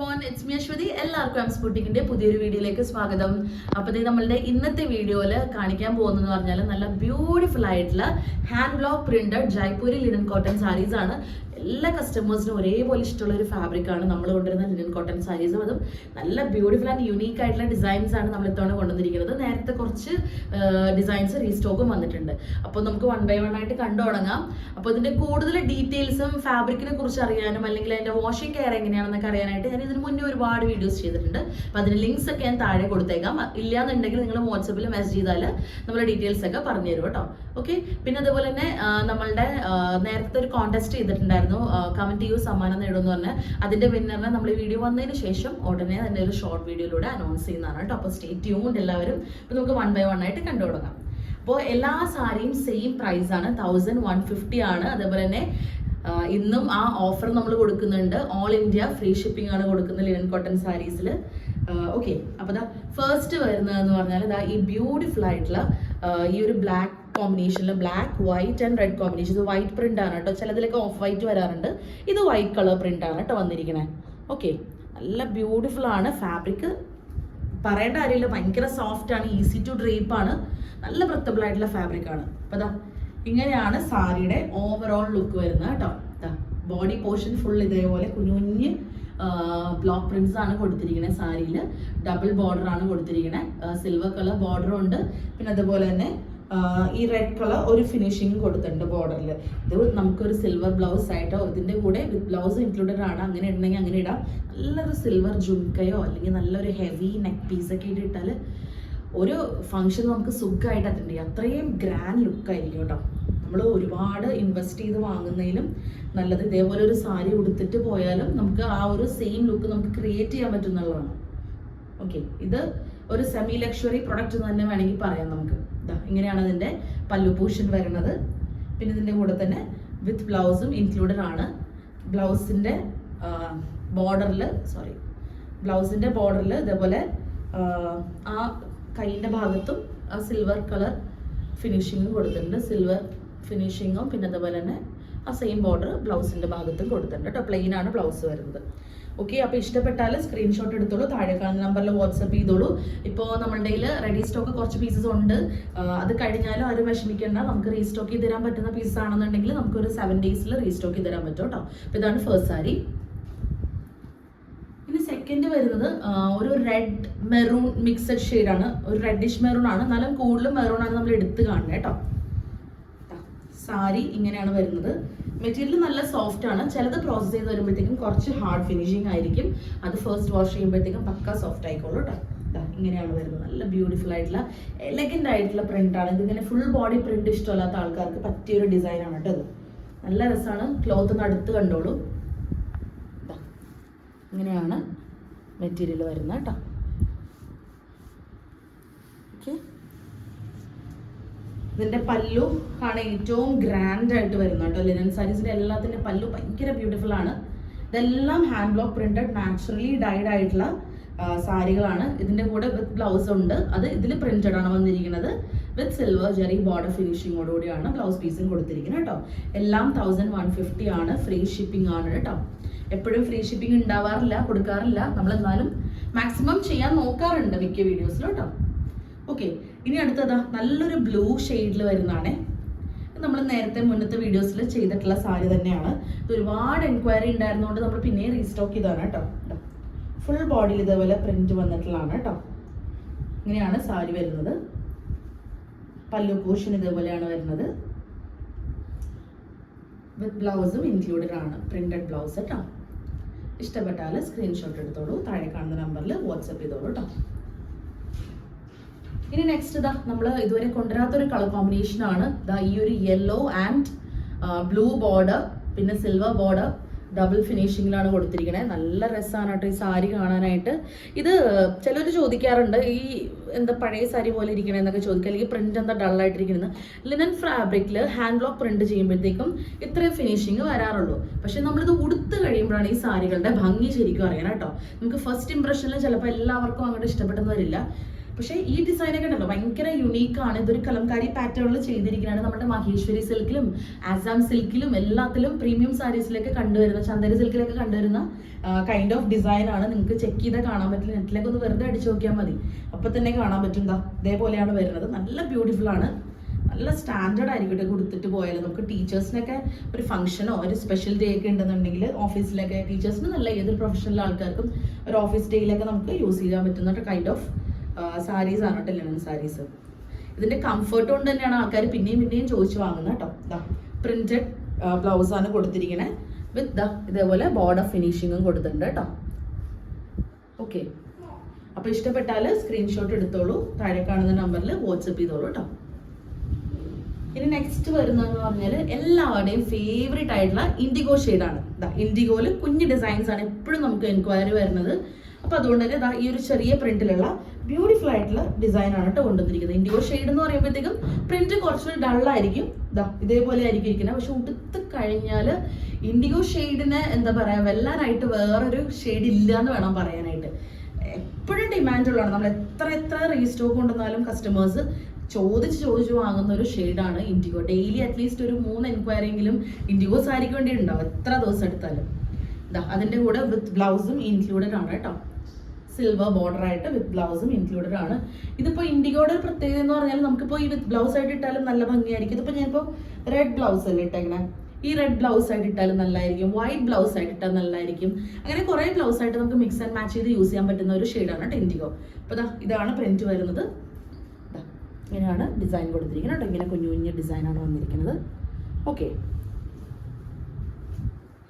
One it's me Aswathy എല്ലാവർക്കും M പുതിയൊരു വീഡിയോയിലേക്ക് സ്വാഗതം. അപ്പോൾ നമ്മളുടെ ഇന്നത്തെ വീഡിയോയിൽ കാണിക്കാൻ പോകുന്നതെന്ന് പറഞ്ഞാൽ നല്ല ബ്യൂട്ടിഫുൾ ആയിട്ടുള്ള hand block printed Jaipuri linen cotton saris ആണ്. എല്ലാ കസ്റ്റമേഴ്സിനും ഒരേപോലെ ഇഷ്ടമുള്ള ഒരു ഫാബ്രിക് ആണ് നമ്മൾ കൊണ്ടുവരുന്ന ലിനൻ കോട്ടൺ സാരീസും അതും നല്ല ബ്യൂട്ടിഫുൾ ആൻഡ് യുണീക്ക് ആയിട്ടുള്ള ഡിസൈൻസ് ആണ് നമ്മൾ ഇത്തവണ കൊണ്ടുവന്നിരിക്കുന്നത്. നേരത്തെ കുറച്ച് ഡിസൈൻസ് റീസ്റ്റോക്കും വന്നിട്ടുണ്ട്. അപ്പോൾ നമുക്ക് വൺ ബൈ വൺ ആയിട്ട് കണ്ടു തുടങ്ങാം. അപ്പോൾ ഇതിന്റെ കൂടുതൽ ഡീറ്റെയിൽസും ഫാബ്രിക്കിനെ കുറിച്ച് അറിയാനും അല്ലെങ്കിൽ അതിന്റെ വാഷിംഗ് കെയർ എങ്ങനെയാണെന്നൊക്കെ അറിയാനായിട്ട് ഞാൻ ഇതിന് മുന്നേ ഒരുപാട് വീഡിയോസ് ചെയ്തിട്ടുണ്ട്. അപ്പോൾ അതിന്റെ ലിങ്ക്സ് ഒക്കെ ഞാൻ താഴെ കൊടുത്തേക്കാം. ഇല്ലാന്നുണ്ടെങ്കിൽ നിങ്ങൾ വാട്സപ്പിൽ മെസ്സേജ് ചെയ്താൽ നമ്മൾ ഡീറ്റെയിൽസ് ഒക്കെ പറഞ്ഞു തരും കേട്ടോ. ഓക്കെ പിന്നെ അതുപോലെ തന്നെ നമ്മളുടെ നേരത്തെ ഒരു കോൺടെസ്റ്റ് ചെയ്തിട്ടുണ്ടായിരുന്നു. കമന്റ് ചെയ്യൂ സമ്മാനം നേടുമെന്ന് പറഞ്ഞാൽ അതിന്റെ വിന്നറിനെ നമ്മൾ ഈ വീഡിയോ വന്നതിന് ശേഷം ഉടനെ തന്നെ ഒരു ഷോർട്ട് വീഡിയോയിലൂടെ അനൗൺസ് ചെയ്യുന്നതാണ് കേട്ടോ. അപ്പോൾ സ്റ്റേ ട്യൂൺ എല്ലാവരും. അപ്പോൾ നമുക്ക് വൺ ബൈ വൺ ആയിട്ട് കണ്ടു തുടങ്ങാം. അപ്പോൾ എല്ലാ സാരിയും സെയിം പ്രൈസ് ആണ്. തൗസൻഡ് വൺ ഫിഫ്റ്റി ആണ്. അതേപോലെ തന്നെ ഇന്നും ആ ഓഫർ നമ്മൾ കൊടുക്കുന്നുണ്ട്. ഓൾ ഇന്ത്യ ഫ്രീ ഷിപ്പിംഗ് ആണ് കൊടുക്കുന്നത് ലിനൻ കോട്ടൺ സാരീസിൽ ഓക്കെ അപ്പോൾ ദാ ഫസ്റ്റ് വരുന്നതെന്ന് പറഞ്ഞാൽ ഇതാ ഈ ബ്യൂട്ടിഫുൾ ആയിട്ടുള്ള ഈ ഒരു ബ്ലാക്ക് കോമ്പിനേഷനിൽ black white and red combination ഇത് വൈറ്റ് പ്രിന്റ് ആണ് കേട്ടോ ചിലതിലൊക്കെ ഓഫ് വൈറ്റ് വരാറുണ്ട്. ഇത് വൈറ്റ് കളർ പ്രിന്റ് ആണ് കേട്ടോ വന്നിരിക്കണേ. ഓക്കെ നല്ല ബ്യൂട്ടിഫുൾ ആണ്. ഫാബ്രിക് പറയേണ്ട കാര്യമില്ല. ഭയങ്കര സോഫ്റ്റ് ആണ്. ഈസി ടു ഡ്രേപ്പ് ആണ്. നല്ല വൃത്തബിൾ ആയിട്ടുള്ള ഫാബ്രിക് ആണ്. അപ്പൊ ദാ ഇങ്ങനെയാണ് സാരിയുടെ ഓവറോൾ ലുക്ക് വരുന്നത് കേട്ടോ ബോഡി പോർഷൻ ഫുൾ ഇതേപോലെ കുഞ്ഞു കുഞ്ഞ് ബ്ലോക്ക് പ്രിന്റ്സ് ആണ് കൊടുത്തിരിക്കുന്നത് സാരിയിൽ ഡബിൾ ബോർഡർ ആണ് കൊടുത്തിരിക്കുന്നത് സിൽവർ കളർ ബോർഡറും ഉണ്ട്. പിന്നെ അതുപോലെ തന്നെ ഈ റെഡ് കളർ ഒരു ഫിനിഷിങ് കൊടുത്തിട്ടുണ്ട് ബോർഡറിൽ ഇത് നമുക്കൊരു സിൽവർ ബ്ലൗസ് ആയിട്ടോ ഇതിന്റെ കൂടെ വിത്ത് ബ്ലൗസ് ഇൻക്ലൂഡഡ് ആണ്. അങ്ങനെ ഇടണമെങ്കിൽ അങ്ങനെ ഇടാം. നല്ലൊരു സിൽവർ ജുംക്കയോ അല്ലെങ്കിൽ നല്ലൊരു ഹെവി നെക്ക് പീസൊക്കെ ഇട്ടിട്ടാൽ ഒരു ഫംഗ്ഷൻ നമുക്ക് സുഖമായിട്ട് അറ്റൻഡ് ചെയ്യാം. അത്രയും ഗ്രാൻഡ് ലുക്കായിരിക്കും കേട്ടോ. നമ്മൾ ഒരുപാട് ഇൻവെസ്റ്റ് ചെയ്ത് വാങ്ങുന്നതിലും നല്ലത് ഇതേപോലെ ഒരു സാരി ഉടുത്തിട്ട് പോയാലും നമുക്ക് ആ ഒരു സെയിം ലുക്ക് നമുക്ക് ക്രിയേറ്റ് ചെയ്യാൻ പറ്റുന്നുള്ളതാണ് ഓക്കെ ഇത് ഒരു സെമി ലക്ഷറി പ്രൊഡക്റ്റ് തന്നെ വേണമെങ്കിൽ പറയാം നമുക്ക്. ഇങ്ങനെയാണ് അതിന്റെ പല്ലു പൂഷൻ വരുന്നത്. പിന്നെ ഇതിന്റെ കൂടെ തന്നെ വിത്ത് ബ്ലൗസും ഇൻക്ലൂഡഡ് ആണ്. ബ്ലൗസിന്റെ ബോർഡറിൽ സോറി ബ്ലൗസിന്റെ ബോർഡറിൽ ഇതേപോലെ ആ, കൈയിന്റെ ഭാഗത്തും ആ സിൽവർ കളർ ഫിനിഷിങ്ങും കൊടുത്തിട്ടുണ്ട്. സിൽവർ ഫിനിഷിങ്ങും പിന്നെ അതുപോലെ തന്നെ ആ സെയിം ബോർഡർ ബ്ലൗസിന്റെ ഭാഗത്തും കൊടുത്തിട്ടുണ്ട് കേട്ടോ പ്ലെയിൻ ആണ് ബ്ലൗസ് വരുന്നത്. ഓക്കെ അപ്പോൾ ഇഷ്ടപ്പെട്ടാൽ സ്ക്രീൻഷോട്ട് എടുത്തോളൂ. താഴെ കാണുന്ന നമ്പറിൽ വാട്സപ്പ് ചെയ്തോളൂ. ഇപ്പോൾ നമ്മളുടെ കയ്യിൽ റെഡി സ്റ്റോക്ക് കുറച്ച് പീസസ് ഉണ്ട്. അത് കഴിഞ്ഞാലും ആരും വിഷമിക്കേണ്ട. നമുക്ക് റീസ്റ്റോക്ക് ചെയ്ത് തരാൻ പറ്റുന്ന പീസസ് ആണെന്നുണ്ടെങ്കിൽ നമുക്കൊരു സെവൻ ഡേയ്സിൽ റീസ്റ്റോക്ക് ചെയ്ത് തരാൻ പറ്റും കേട്ടോ അപ്പോൾ ഇതാണ് ഫസ്റ്റ് സാരി ഇനി സെക്കൻഡ് വരുന്നത് ഒരു റെഡ് മെറൂൺ മിക്സഡ് ഷെയ്ഡാണ് ഒരു റെഡിഷ് മെറൂൺ ആണ്. എന്നാലും കൂടുതലും മെറൂൺ ആണ് നമ്മൾ എടുത്ത് കാണുന്നത് കേട്ടോ സാരി ഇങ്ങനെയാണ് വരുന്നത്. മെറ്റീരിയൽ നല്ല സോഫ്റ്റ് ആണ്. ചിലത് പ്രോസസ് ചെയ്ത് വരുമ്പോഴത്തേക്കും കുറച്ച് ഹാർഡ് ഫിനിഷിംഗ് ആയിരിക്കും. അത് ഫസ്റ്റ് വാഷ് ചെയ്യുമ്പോഴത്തേക്കും പക്ക സോഫ്റ്റ് ആയിക്കോളൂ കേട്ടോ ഇങ്ങനെയാണ് വരുന്നത്. നല്ല ബ്യൂട്ടിഫുൾ ആയിട്ടുള്ള എലഗന്റ് ആയിട്ടുള്ള പ്രിന്റ് ആണ്. ഇതിങ്ങനെ ഫുൾ ബോഡി പ്രിന്റ് ഇഷ്ടമല്ലാത്ത ആൾക്കാർക്ക് പറ്റിയൊരു ഡിസൈൻ ആണ് കേട്ടോ ഇത്. നല്ല രസമാണ് ക്ലോത്ത് ഒന്ന് അടുത്ത് കണ്ടോളൂ. ഇങ്ങനെയാണ് മെറ്റീരിയൽ വരുന്നത് കേട്ടോ ഓക്കെ ഇതിന്റെ പല്ലു ആണ് ഏറ്റവും ഗ്രാൻഡ് ആയിട്ട് വരുന്നത് കേട്ടോ. ലിനൻ സാരീസിന്റെ എല്ലാത്തിന്റെ പല്ലു ഭയങ്കര ബ്യൂട്ടിഫുൾ ആണ്. ഇതെല്ലാം hand block printed naturally dyed ആയിട്ടുള്ള സാരികളാണ്. ഇതിന്റെ കൂടെ വിത്ത് ബ്ലൗസ് ഉണ്ട്. അത് ഇതിൽ പ്രിന്റഡ് ആണ് വന്നിരിക്കുന്നത്. വിത്ത് സിൽവർ ജെറി ബോർഡർ ഫിനിഷിങ്ങോടുകൂടിയാണ് ബ്ലൗസ് പീസും കൊടുത്തിരിക്കുന്നത് കേട്ടോ. എല്ലാം തൗസൻഡ് വൺ ഫിഫ്റ്റി ആണ്. ഫ്രീ ഷിപ്പിംഗ് ആണ് കേട്ടോ. എപ്പോഴും ഫ്രീ ഷിപ്പിംഗ് ഉണ്ടാവാറില്ല കൊടുക്കാറില്ല. നമ്മൾ എന്നാലും മാക്സിമം ചെയ്യാൻ നോക്കാറുണ്ട് മിക്ക വീഡിയോസിലും കേട്ടോ. ഓക്കെ ഇനി അടുത്തതാ നല്ലൊരു ബ്ലൂ ഷെയ്ഡിൽ വരുന്നതാണേ. നമ്മൾ നേരത്തെ മുന്നത്തെ വീഡിയോസിൽ ചെയ്തിട്ടുള്ള സാരി തന്നെയാണ്. ഇത് ഒരുപാട് എൻക്വയറി ഉണ്ടായിരുന്നതുകൊണ്ട് നമ്മൾ പിന്നെ റീസ്റ്റോക്ക് ചെയ്തതാണ് കേട്ടോ. ഫുൾ ബോഡിയിൽ ഇതേപോലെ പ്രിന്റ് വന്നിട്ടുള്ളതാണ് കേട്ടോ. ഇങ്ങനെയാണ് സാരി വരുന്നത്. പല്ലു പോർഷൻ ഇതേപോലെയാണ് വരുന്നത്. വിത്ത് ബ്ലൗസും ഇൻക്ലൂഡഡ് ആണ്. പ്രിന്റഡ് ബ്ലൗസ് കേട്ടോ. ഇഷ്ടപ്പെട്ടാൽ സ്ക്രീൻഷോട്ട് എടുത്തോളൂ. താഴെ കാണുന്ന നമ്പറിൽ വാട്സപ്പ് ചെയ്തോളൂ കേട്ടോ. ഇനി നെക്സ്റ്റ് ഇതാ നമ്മൾ ഇതുവരെ കൊണ്ടുവരാത്തൊരു കളർ കോമ്പിനേഷൻ ആണ്. ദാ ഈ ഒരു യെല്ലോ ആൻഡ് ബ്ലൂ ബോർഡർ പിന്നെ സിൽവർ ബോർഡർ ഡബിൾ ഫിനിഷിങ്ങിലാണ് കൊടുത്തിരിക്കുന്നത് നല്ല രസമാണ് കേട്ടോ ഈ സാരി കാണാനായിട്ട്. ഇത് ചിലർ ചോദിക്കാറുണ്ട് ഈ എന്താ പഴയ സാരി പോലെ ഇരിക്കണേ എന്നൊക്കെ ചോദിക്കുക അല്ലെങ്കിൽ പ്രിന്റ് എന്താ ഡള്ളായിട്ടിരിക്കുന്നത് ലിനൻ ഫാബ്രിക്കിൽ ഹാൻഡ് ബ്ലോക്ക് പ്രിന്റ് ചെയ്യുമ്പോഴത്തേക്കും ഇത്രയും ഫിനിഷിങ് വരാറുള്ളൂ. പക്ഷെ നമ്മളിത് ഉടുത്ത് കഴിയുമ്പോഴാണ് ഈ സാരികളുടെ ഭംഗി ശരിക്കും അറിയണം കേട്ടോ. നമുക്ക് ഫസ്റ്റ് ഇംപ്രഷനിൽ ചിലപ്പോൾ എല്ലാവർക്കും അങ്ങോട്ട് ഇഷ്ടപ്പെട്ടെന്ന് വരില്ല. പക്ഷേ ഈ ഡിസൈനൊക്കെ ഉണ്ടല്ലോ ഭയങ്കര യുണീക്കാണ് ഇതൊരു കലംകാരി പാറ്റേണിൽ ചെയ്തിരിക്കുന്നതാണ് നമ്മുടെ മഹേശ്വരി സിൽക്കിലും ആസാം സിൽക്കിലും എല്ലാത്തിലും പ്രീമിയം സാരീസിലൊക്കെ കണ്ടുവരുന്ന ചന്ദന സിൽക്കിലൊക്കെ കണ്ടുവരുന്ന കൈൻഡ് ഓഫ് ഡിസൈൻ ആണ്. നിങ്ങൾക്ക് ചെക്ക് ചെയ്താൽ കാണാൻ പറ്റില്ല. നെറ്റിലേക്ക് ഒന്ന് വെറുതെ അടിച്ചു നോക്കിയാൽ മതി. അപ്പോൾ തന്നെ കാണാൻ പറ്റും ദാ. ഇതേപോലെയാണ് വരുന്നത്. നല്ല ബ്യൂട്ടിഫുൾ ആണ്. നല്ല സ്റ്റാൻഡേർഡ് ആയിരിക്കട്ടെ കേട്ടോ കൊടുത്തിട്ട് പോയാലും. നമുക്ക് ടീച്ചേഴ്സിനൊക്കെ ഒരു ഫംഗ്ഷനോ ഒരു സ്പെഷ്യൽ ഡേ ഒക്കെ ഉണ്ടെന്നുണ്ടെങ്കിൽ ഓഫീസിലൊക്കെ ടീച്ചേഴ്സിന് നല്ല ഏതൊരു പ്രൊഫഷണൽ ആൾക്കാർക്കും ഒരു ഓഫീസ് ഡേയിലൊക്കെ നമുക്ക് യൂസ് ചെയ്യാൻ പറ്റുന്ന കൈൻഡ് ഓഫ് സാരീസ് ആണ് കേട്ടോ ലെമൺ സാരീസ് ഇതിന്റെ കംഫർട്ട് കൊണ്ട് തന്നെയാണ് ആൾക്കാർ പിന്നെയും പിന്നെയും ചോദിച്ചു വാങ്ങുന്നത് കേട്ടോ. ദാ പ്രിന്റഡ് ബ്ലൗസ് ആണ് കൊടുത്തിരിക്കുന്നത് വിത്ത് ദ ഇതേപോലെ ബോർഡർ ഫിനിഷിങ്ങും കൊടുത്തിട്ടുണ്ട് കേട്ടോ. ഓക്കെ അപ്പോൾ ഇഷ്ടപ്പെട്ടാൽ സ്ക്രീൻഷോട്ട് എടുത്തോളൂ. താഴെ കാണുന്ന നമ്പറിൽ വാട്സപ്പ് ചെയ്തോളൂ കേട്ടോ. ഇനി നെക്സ്റ്റ് വരുന്നതെന്ന് പറഞ്ഞാൽ എല്ലാവരുടെയും ഫേവറേറ്റ് ആയിട്ടുള്ള ഇൻഡിഗോ ഷെയ്ഡാണ് ഇതാ ഇൻഡിഗോയിൽ കുഞ്ഞ് ഡിസൈൻസ് ആണ് എപ്പോഴും നമുക്ക് എൻക്വയറി വരുന്നത്. അപ്പോൾ അതുകൊണ്ട് തന്നെ ഈ ഒരു ചെറിയ പ്രിന്റിലുള്ള ബ്യൂട്ടിഫുൾ ആയിട്ടുള്ള ഡിസൈൻ ആണ് കേട്ടോ കൊണ്ടുവന്നിരിക്കുന്നത്. ഇൻഡിഗോ ഷെയ്ഡ് എന്ന് പറയുമ്പോഴത്തേക്കും പ്രിന്റ് കുറച്ചുകൂടി ഡള്ളായിരിക്കും ഇതാ ഇതേപോലെ ആയിരിക്കും ഇരിക്കുന്നത്. പക്ഷെ ഉടുത്ത് കഴിഞ്ഞാൽ ഇൻഡിഗോ ഷെയ്ഡിന് എന്താ പറയുക വെല്ലാനായിട്ട് വേറൊരു ഷെയ്ഡ് ഇല്ല എന്ന് വേണം പറയാനായിട്ട്. എപ്പോഴും ഡിമാൻഡ് ഉള്ളതാണ്. നമ്മൾ എത്ര എത്ര റീസ്റ്റോക്ക് കൊണ്ടുവന്നാലും കസ്റ്റമേഴ്സ് ചോദിച്ച് ചോദിച്ച് വാങ്ങുന്ന ഒരു ഷെയ്ഡാണ് ഇൻഡിഗോ ഡെയിലി അറ്റ്ലീസ്റ്റ് ഒരു മൂന്ന് എൻക്വയറിയെങ്കിലും ഇൻഡിഗോ സാരിക്ക് വേണ്ടി ഉണ്ടാവും എത്ര ദിവസം എടുത്താലും. അതിന്റെ കൂടെ വിത്ത് ബ്ലൗസും ഇൻക്ലൂഡഡ് ആണ് കേട്ടോ സിൽവർ ബോർഡർ ആയിട്ട് വിത്ത് ബ്ലൗസും ഇൻക്ലൂഡഡ് ആണ്. ഇതിപ്പോ ഇൻഡിഗോയുടെ ഒരു പ്രത്യേകത എന്ന് പറഞ്ഞാൽ നമുക്കിപ്പോൾ ഈ വിത്ത് ബ്ലൗസ് ആയിട്ട് ഇട്ടാലും നല്ല ഭംഗിയായിരിക്കും. ഇതിപ്പോൾ ഞാനിപ്പോൾ റെഡ് ബ്ലൗസ് അല്ലേ ഇട്ടേക്കണേ? ഈ റെഡ് ബ്ലൗസ് ആയിട്ട് ഇട്ടാലും നല്ലതായിരിക്കും വൈറ്റ് ബ്ലൗസ് ആയിട്ട് ഇട്ടാൽ നല്ലതായിരിക്കും അങ്ങനെ കുറേ ബ്ലൗസ് ആയിട്ട് നമുക്ക് മിക്സ് ആൻഡ് മാച്ച് ചെയ്ത് യൂസ് ചെയ്യാൻ പറ്റുന്ന ഒരു ഷെയ്ഡാണ് കേട്ടോ ഇൻഡിഗോ അപ്പോൾ ഇതാണ് പ്രിന്റ് വരുന്നത്. ഇങ്ങനെയാണ് ഡിസൈൻ കൊടുത്തിരിക്കുന്നത്. കേട്ടോ ഇങ്ങനെ കുഞ്ഞു കുഞ്ഞു ഡിസൈനാണ് വന്നിരിക്കുന്നത്. ഓക്കെ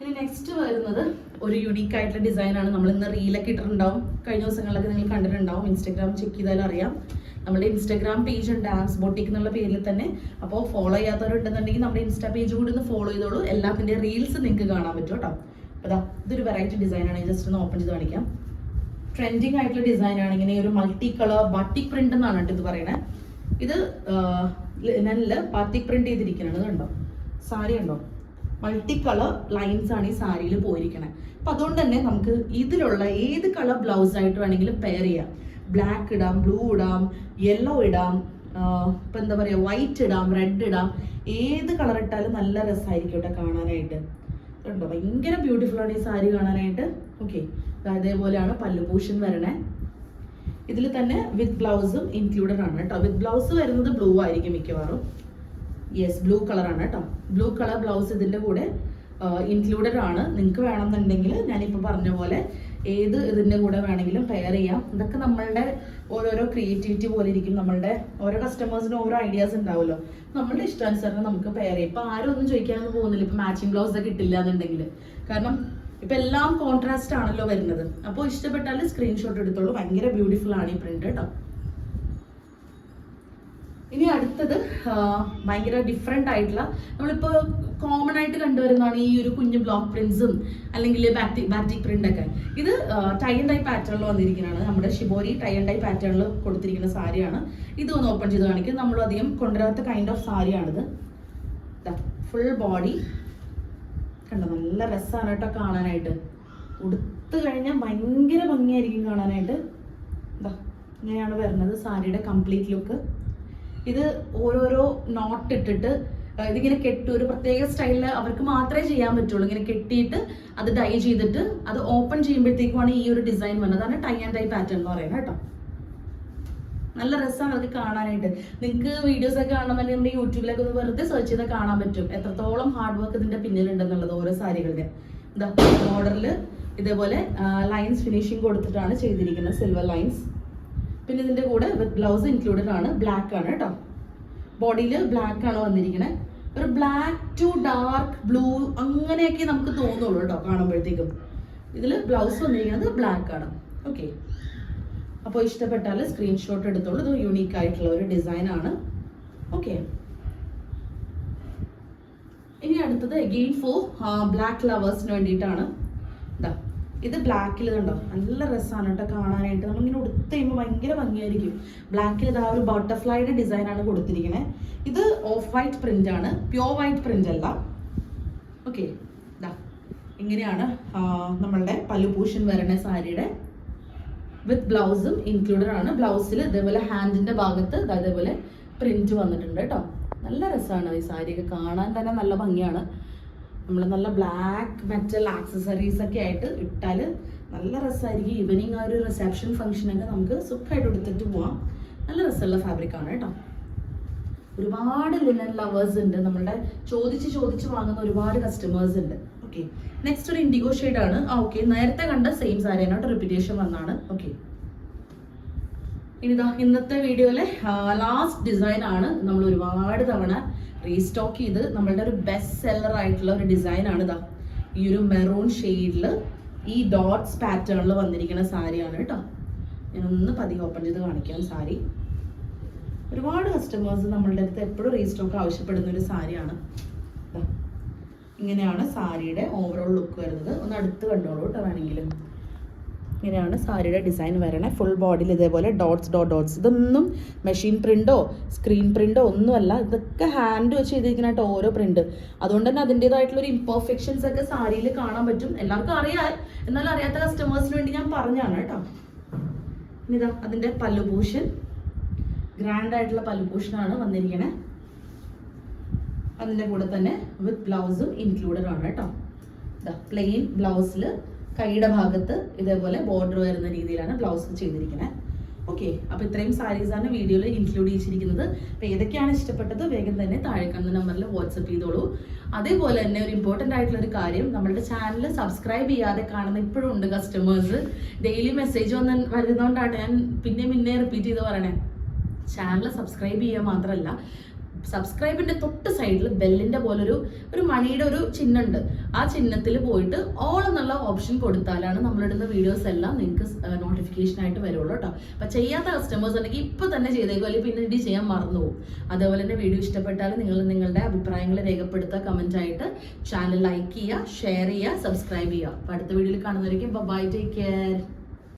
ഇനി നെക്സ്റ്റ് വരുന്നത് ഒരു യുണീക്ക് ആയിട്ടുള്ള ഡിസൈനാണ് നമ്മൾ ഇന്ന് റീലൊക്കെ ഇട്ടിട്ടുണ്ടാവും. കഴിഞ്ഞ ദിവസങ്ങളിലൊക്കെ നിങ്ങൾ കണ്ടിട്ടുണ്ടാവും. ഇൻസ്റ്റാഗ്രാം ചെക്ക് ചെയ്താൽ അറിയാം. നമ്മുടെ ഇൻസ്റ്റാഗ്രാം പേജ് ഉണ്ട് ഡാൻസ് ബോട്ടിക് എന്നുള്ള പേരിൽ തന്നെ. അപ്പോൾ ഫോളോ ചെയ്യാത്തവരുണ്ടെന്നുണ്ടെങ്കിൽ നമ്മുടെ ഇൻസ്റ്റാ പേജ് കൂടി ഒന്ന് ഫോളോ ചെയ്തോളൂ. എല്ലാത്തിന്റെ റീൽസ് നിങ്ങൾക്ക് കാണാൻ പറ്റും കേട്ടോ. അപ്പോൾ അതാ ഇതൊരു വെറൈറ്റി ഡിസൈനാണ് ജസ്റ്റ് ഒന്ന് ഓപ്പൺ ചെയ്ത് കാണിക്കാം. ട്രെൻഡിങ് ആയിട്ടുള്ള ഡിസൈൻ ആണ്. ഇങ്ങനെ ഒരു മൾട്ടി കളർ ബാട്ടിക് പ്രിന്റ് എന്നാണ് കേട്ടോ ഇത് പറയണത് ഇത് നല്ല ബാട്ടിക് പ്രിന്റ് ചെയ്തിരിക്കുന്നത് കണ്ടോ? സാരി ഉണ്ടോ മൾട്ടി കളർ ലൈൻസ് ആണ് ഈ സാരിയിൽ പോയിരിക്കുന്നത് അപ്പൊ അതുകൊണ്ട് തന്നെ നമുക്ക് ഇതിലുള്ള ഏത് കളർ ബ്ലൗസ് ആയിട്ട് വേണമെങ്കിലും പെയർ ചെയ്യാം. ബ്ലാക്ക് ഇടാം ബ്ലൂ ഇടാം യെല്ലോ ഇടാം ഇപ്പൊ എന്താ പറയാ വൈറ്റ് ഇടാം റെഡ് ഇടാം. ഏത് കളർ ഇട്ടാലും നല്ല രസമായിരിക്കും കേട്ടോ കാണാനായിട്ട്. ഉണ്ടോ ഭയങ്കര ബ്യൂട്ടിഫുൾ ആണ് ഈ സാരി കാണാനായിട്ട്. ഓക്കെ അതേപോലെയാണ് പല്ലുപൂഷൻ വരണേ. ഇതിൽ തന്നെ വിത്ത് ബ്ലൗസും ഇൻക്ലൂഡഡ് ആണ് കേട്ടോ. വിത്ത് ബ്ലൗസ് വരുന്നത് ബ്ലൂ ആയിരിക്കും മിക്കവാറും. യെസ് ബ്ലൂ കളറാണ് കേട്ടോ. ബ്ലൂ കളർ ബ്ലൗസ് ഇതിന്റെ കൂടെ ഇൻക്ലൂഡഡ് ആണ്. നിങ്ങൾക്ക് വേണമെന്നുണ്ടെങ്കിൽ ഞാനിപ്പോൾ പറഞ്ഞ പോലെ ഏത് ഇതിന്റെ കൂടെ വേണമെങ്കിലും പെയർ ചെയ്യാം. ഇതൊക്കെ നമ്മളുടെ ഓരോരോ ക്രിയേറ്റിവിറ്റി പോലെ ഇരിക്കും. നമ്മളുടെ ഓരോ കസ്റ്റമേഴ്സിന് ഓരോ ഐഡിയാസ് ഉണ്ടാവുമല്ലോ. നമ്മളുടെ ഇഷ്ടാനുസരണം നമുക്ക് പെയർ ചെയ്യാം. ഇപ്പം ആരും ഒന്നും ചോദിക്കാനൊന്നും പോകുന്നില്ല. ഇപ്പം മാച്ചിങ് ബ്ലൗസ് ഒക്കെ കിട്ടില്ല എന്നുണ്ടെങ്കിൽ. കാരണം ഇപ്പം എല്ലാം കോൺട്രാസ്റ്റ് ആണല്ലോ വരുന്നത്. അപ്പോൾ ഇഷ്ടപ്പെട്ടാൽ സ്ക്രീൻഷോട്ട് എടുത്തോളൂ. ഭയങ്കര ബ്യൂട്ടിഫുൾ ആണ് ഈ പ്രിന്റ് കേട്ടോ. ഇനി അടുത്തത് ഭയങ്കര ഡിഫറെന്റ് ആയിട്ടുള്ള നമ്മളിപ്പോൾ കോമൺ ആയിട്ട് കണ്ടുവരുന്നതാണ് ഈ ഒരു കുഞ്ഞ് ബ്ലോക്ക് പ്രിൻസും അല്ലെങ്കിൽ ബാറ്റിക് ബാറ്റിക് പ്രിന്റൊക്കെ ഇത് ടൈ ആൻഡ് ടൈ പാറ്റേണിൽ വന്നിരിക്കുന്നതാണ്. നമ്മുടെ ഷിബോരി ടൈ ആൻഡ് ടൈ പാറ്റേണിൽ കൊടുത്തിരിക്കുന്ന സാരിയാണ്. ഇത് ഒന്ന് ഓപ്പൺ ചെയ്ത് കാണിക്കും. നമ്മൾ അധികം കൊണ്ടുവരാത്ത കൈൻഡ് ഓഫ് സാരിയാണിത്. ഫുൾ ബോഡി കണ്ടോ നല്ല രസമാണ് കേട്ടോ കാണാനായിട്ട്. ഉടുത്ത് കഴിഞ്ഞാൽ ഭയങ്കര ഭംഗിയായിരിക്കും കാണാനായിട്ട്. ഇങ്ങനെയാണ് വരുന്നത് സാരിയുടെ കംപ്ലീറ്റ് ലുക്ക് ഇത് ഓരോരോ നോട്ട് ഇട്ടിട്ട് ഇതിങ്ങനെ കെട്ടി ഒരു പ്രത്യേക സ്റ്റൈലിൽ അവർക്ക് മാത്രമേ ചെയ്യാൻ പറ്റുള്ളൂ. ഇങ്ങനെ കെട്ടിയിട്ട് അത് ഡൈ ചെയ്തിട്ട് അത് ഓപ്പൺ ചെയ്യുമ്പോഴത്തേക്കുമാണ് ഈ ഒരു ഡിസൈൻ വന്നത്. അതാണ് ടൈ ആൻഡ് ടൈ പാറ്റേൺ എന്ന് പറയുന്നത് കേട്ടോ. നല്ല രസമാണ് അവർക്ക് കാണാനായിട്ട്. നിങ്ങൾക്ക് വീഡിയോസ് ഒക്കെ കാണണമെങ്കിൽ നമ്മുടെ യൂട്യൂബിലൊക്കെ ഒന്ന് വെറുതെ സെർച്ച് ചെയ്താൽ കാണാൻ പറ്റും. എത്രത്തോളം ഹാർഡ് വർക്ക് ഇതിന്റെ പിന്നിലുണ്ടെന്നുള്ളത് ഓരോ സാരികളുടെ. ബോർഡറിൽ ഇതേപോലെ ലൈൻസ് ഫിനിഷിംഗ് കൊടുത്തിട്ടാണ് ചെയ്തിരിക്കുന്നത് സിൽവർ ലൈൻസ് പിന്നെ ഇതിന്റെ കൂടെ വിത്ത് ബ്ലൗസ് ഇൻക്ലൂഡഡ് ആണ്. ബ്ലാക്ക് ആണ് കേട്ടോ ബോഡിയിൽ ബ്ലാക്ക് ആണ് വന്നിരിക്കുന്നത് ഒരു ബ്ലാക്ക് ടു ഡാർക്ക് ബ്ലൂ അങ്ങനെയൊക്കെ നമുക്ക് തോന്നുള്ളൂ കേട്ടോ കാണുമ്പോഴത്തേക്കും. ഇതിൽ ബ്ലൗസ് വന്നിരിക്കുന്നത് ബ്ലാക്ക് ആണ്. ഓക്കെ അപ്പോൾ ഇഷ്ടപ്പെട്ടാൽ സ്ക്രീൻഷോട്ട് എടുത്തോളൂ. ഇത് യുണീക്ക് ആയിട്ടുള്ള ഒരു ഡിസൈൻ ആണ്. ഓക്കെ ഇനി അടുത്തത് അഗെയിൻ ഫോർ ബ്ലാക്ക് ലവേഴ്സിന് വേണ്ടിയിട്ടാണ്. ഇതാ ബ്ലാക്കിൽ ഇതുണ്ടോ നല്ല രസമാണ് കേട്ടോ കാണാനായിട്ട്. നമ്മളിങ്ങനെ ഉടുത്ത് കഴിയുമ്പോൾ ഭയങ്കര ഭംഗിയായിരിക്കും. ബ്ലാക്കിൽ ഇതാ ഒരു ബട്ടർഫ്ലൈയുടെ ഡിസൈനാണ് കൊടുത്തിരിക്കുന്നത് ഇത് ഓഫ് വൈറ്റ് പ്രിന്റ് ആണ്. പ്യോർ വൈറ്റ് പ്രിന്റ് അല്ല. ഓക്കെ ഇങ്ങനെയാണ് ആ, നമ്മളുടെ പല്ലുപൂഷൻ വരണ സാരിയുടെ വിത്ത് ബ്ലൗസും ഇൻക്ലൂഡഡ് ആണ്. ബ്ലൗസിൽ ഇതേപോലെ ഹാൻഡിന്റെ ഭാഗത്ത് ഇതേപോലെ പ്രിന്റ് വന്നിട്ടുണ്ട് കേട്ടോ നല്ല രസമാണ് ഈ സാരിയൊക്കെ കാണാൻ തന്നെ നല്ല ഭംഗിയാണ്. നമ്മൾ നല്ല ബ്ലാക്ക് മെറ്റൽ ആക്സസറീസ് ഒക്കെ ആയിട്ട് ഇട്ടാൽ നല്ല രസമായിരിക്കും ഈവനിങ് ആ ഒരു റിസപ്ഷൻ ഫംഗ്ഷനൊക്കെ നമുക്ക് സുഖമായിട്ട് എടുത്തിട്ട് പോവാം. നല്ല രസമുള്ള ഫാബ്രിക് ആണ് കേട്ടോ. ഒരുപാട് ലിനൻ ലവേഴ്സ് ഉണ്ട്. നമ്മളുടെ ചോദിച്ച് ചോദിച്ച് വാങ്ങുന്ന ഒരുപാട് കസ്റ്റമേഴ്സ് ഉണ്ട്. ഓക്കെ നെക്സ്റ്റ് ഒരു ഇൻഡിഗോ ആണ്. ആ ഓക്കെ നേരത്തെ കണ്ട സെയിം സാരി ആയിട്ട് റിപ്പീറ്റേഷൻ വന്നാണ്. ഓക്കെ ഇനിതാ ഇന്നത്തെ വീഡിയോയിലെ ലാസ്റ്റ് ഡിസൈൻ ആണ് നമ്മൾ ഒരുപാട് തവണ റീസ്റ്റോക്ക് ചെയ്ത് നമ്മളുടെ ഒരു ബെസ്റ്റ് സെല്ലർ ആയിട്ടുള്ള ഒരു ഡിസൈൻ ആണ് ഇതാ. ഈ ഒരു മെറൂൺ ഷെയ്ഡിൽ ഈ ഡോട്ട്സ് പാറ്റേണിൽ വന്നിരിക്കുന്ന സാരിയാണ് കേട്ടോ. ഞാനൊന്ന് പതിയെ ഓപ്പൺ ചെയ്ത് കാണിക്കാം സാരി ഒരുപാട് കസ്റ്റമേഴ്സ് നമ്മളുടെ അടുത്ത് എപ്പോഴും റീസ്റ്റോക്ക് ആവശ്യപ്പെടുന്ന ഒരു സാരിയാണ്. ഇങ്ങനെയാണ് സാരിയുടെ ഓവറോൾ ലുക്ക് വരുന്നത്. ഒന്ന് അടുത്ത് കണ്ടോളൂ കേട്ടോ വേണമെങ്കിൽ. ഇങ്ങനെയാണ് സാരിയുടെ ഡിസൈൻ വരണേ. ഫുൾ ബോഡിയിൽ ഇതേപോലെ ഡോട്ട്സ് ഡോട്ട് ഡോട്ട്സ് ഇതൊന്നും മെഷീൻ പ്രിന്റോ സ്ക്രീൻ പ്രിന്റോ ഒന്നുമല്ല. ഇതൊക്കെ ഹാൻഡ് വെച്ച് ചെയ്തിരിക്കുന്നതായിട്ട് ഓരോ പ്രിന്റ് അതുകൊണ്ട് തന്നെ അതിന്റെതായിട്ടുള്ള ഒരു ഇംപെർഫെക്ഷൻസ് ഒക്കെ സാരിയിൽ കാണാൻ പറ്റും. എല്ലാവർക്കും അറിയാം. എന്നാലും അറിയാത്ത കസ്റ്റമേഴ്സിന് വേണ്ടി ഞാൻ പറഞ്ഞാണ് കേട്ടോ. ഇതാ അതിന്റെ പല്ലുഭൂഷൻ ഗ്രാൻഡ് ആയിട്ടുള്ള പല്ലുഭൂഷനാണ് വന്നിരിക്കണേ. അതിന്റെ കൂടെ തന്നെ വിത്ത് ബ്ലൗസും ഇൻക്ലൂഡഡ് ആണ് കേട്ടോ. പ്ലെയിൻ ബ്ലൗസിൽ കൈയുടെ ഭാഗത്ത് ഇതേപോലെ ബോർഡർ വരുന്ന രീതിയിലാണ് ബ്ലൗസ് ചെയ്തിരിക്കുന്നത്. ഓക്കെ അപ്പോൾ ഇത്രയും സാരീസ് ആണ് വീഡിയോയിൽ ഇൻക്ലൂഡ് ചെയ്തിരിക്കുന്നത്. അപ്പോൾ ഏതൊക്കെയാണ് ഇഷ്ടപ്പെട്ടത് വേഗം തന്നെ താഴെ കാണുന്ന നമ്പറിൽ വാട്സപ്പ് ചെയ്തോളൂ. അതേപോലെ തന്നെ ഒരു ഇമ്പോർട്ടന്റ് ആയിട്ടുള്ള ഒരു കാര്യം നമ്മളുടെ ചാനൽ സബ്സ്ക്രൈബ് ചെയ്യാതെ കാണുന്ന ഇപ്പോഴും ഉണ്ട് കസ്റ്റമേഴ്സ് ഡെയിലി മെസ്സേജ് വന്ന് വരുന്നതുകൊണ്ടാണ് ഞാൻ പിന്നെ പിന്നെ റിപ്പീറ്റ് ചെയ്ത് പറയണേ. ചാനൽ സബ്സ്ക്രൈബ് ചെയ്യുക മാത്രമല്ല സബ്സ്ക്രൈബിന്റെ തൊട്ട് സൈഡിൽ ബെല്ലിന്റെ പോലെ ഒരു മണിയുടെ ഒരു ചിഹ്നമുണ്ട്. ആ ചിഹ്നത്തിൽ പോയിട്ട് ഓൾ എന്നുള്ള ഓപ്ഷൻ കൊടുത്താലാണ് നമ്മളിടുന്ന വീഡിയോസ് എല്ലാം നിങ്ങൾക്ക് നോട്ടിഫിക്കേഷൻ ആയിട്ട് വരുള്ളൂ കേട്ടോ അപ്പൊ ചെയ്യാത്ത കസ്റ്റമേഴ്സ് ഉണ്ടെങ്കിൽ ഇപ്പൊ തന്നെ ചെയ്തേക്കും അല്ലെങ്കിൽ പിന്നെ ഇടി ചെയ്യാൻ മറന്നു പോകും. അതേപോലെ തന്നെ വീഡിയോ ഇഷ്ടപ്പെട്ടാൽ നിങ്ങൾ നിങ്ങളുടെ അഭിപ്രായങ്ങൾ രേഖപ്പെടുത്തുക കമന്റ് ആയിട്ട് ചാനൽ ലൈക്ക് ചെയ്യുക ഷെയർ ചെയ്യുക സബ്സ്ക്രൈബ് ചെയ്യുക. അപ്പോൾ അടുത്ത വീഡിയോയിൽ കാണുന്നവരേക്കും ബൈ ടേക്ക് കെയർ